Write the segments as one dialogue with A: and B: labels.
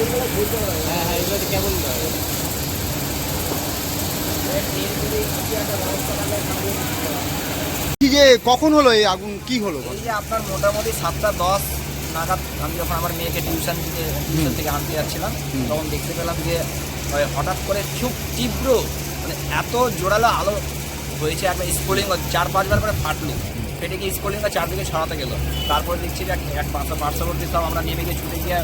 A: হ্যাঁ হ্যাঁ এগুলো কেমন
B: কি যে কখন হলো এই আগুন? কি হলো?
C: এই যে আপনার মোটামুটি সাতটা দশ নাগাদ আমি যখন আমার মেয়েকে টিউশন থেকে টিউশন থেকে আনতে যাচ্ছিলাম তখন দেখতে পেলাম যে হঠাৎ করে খুব তীব্র মানে এত জোরালো আলো হয়েছে একটা স্কুলিং চার পাঁচবার করে ফাটলো। ফেটে গিয়ে স্কুলিং চারদিকে ছড়াতে গেল। তারপরে দেখছি যে এক- পার্শ্ববর্তী সব আমরা নেমে গিয়ে ছুটে গিয়ে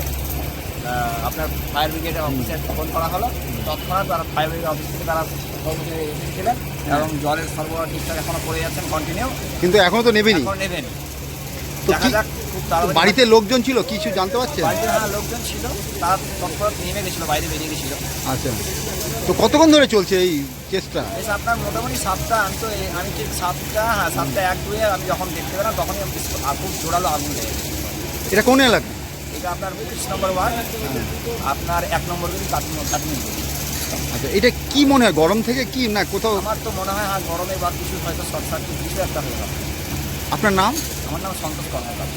C: আপনার ফায়ার ব্রিগেডের অফিসে ফোন করা হলো। তৎক্ষণাৎ তারা ফায়ার ব্রিগেড অফিস থেকে তারা কর্মচারী এসেছিলেন এবং জলের সরবরাহ ঠিকঠাক এখনও করে যাচ্ছেন কন্টিনিউ
B: কিন্তু এখনও তো নেবেনি?
C: এখন নেবেন।
B: বাড়িতে লোকজন ছিল? কিছু জানতে পারছেন?
C: বাড়িতে হ্যাঁ লোকজন ছিল। তারা তৎক্ষণাৎ নেমে গেছিল বাইরে বেরিয়ে গেছিল।
B: আচ্ছা। তো কতক্ষণ ধরে চলছে এই চেষ্টা
C: আপনার মোটামুটি সাতটা আমি তো আমি ঠিক সাতটা হ্যাঁ সাতটা এক দুয়ে আমি যখন দেখতে পেলাম তখনই খুব জোরালো আগুন
B: এটা কোন এলাকা?
C: এটা আপনার পঁচিশ নম্বর ওয়ার্ড। আপনার এক নম্বর গলি কাটুন
B: আচ্ছা এটা কি মনে হয় গরম থেকে কি না কোথাও?
C: আমার তো মনে হয় হ্যাঁ গরমে বা কিছু হয়তো শর্ট সার্কিট কিছু একটা হয়ে
B: আপনার নাম?
C: আমার নাম সন্তোষ কর্মকার।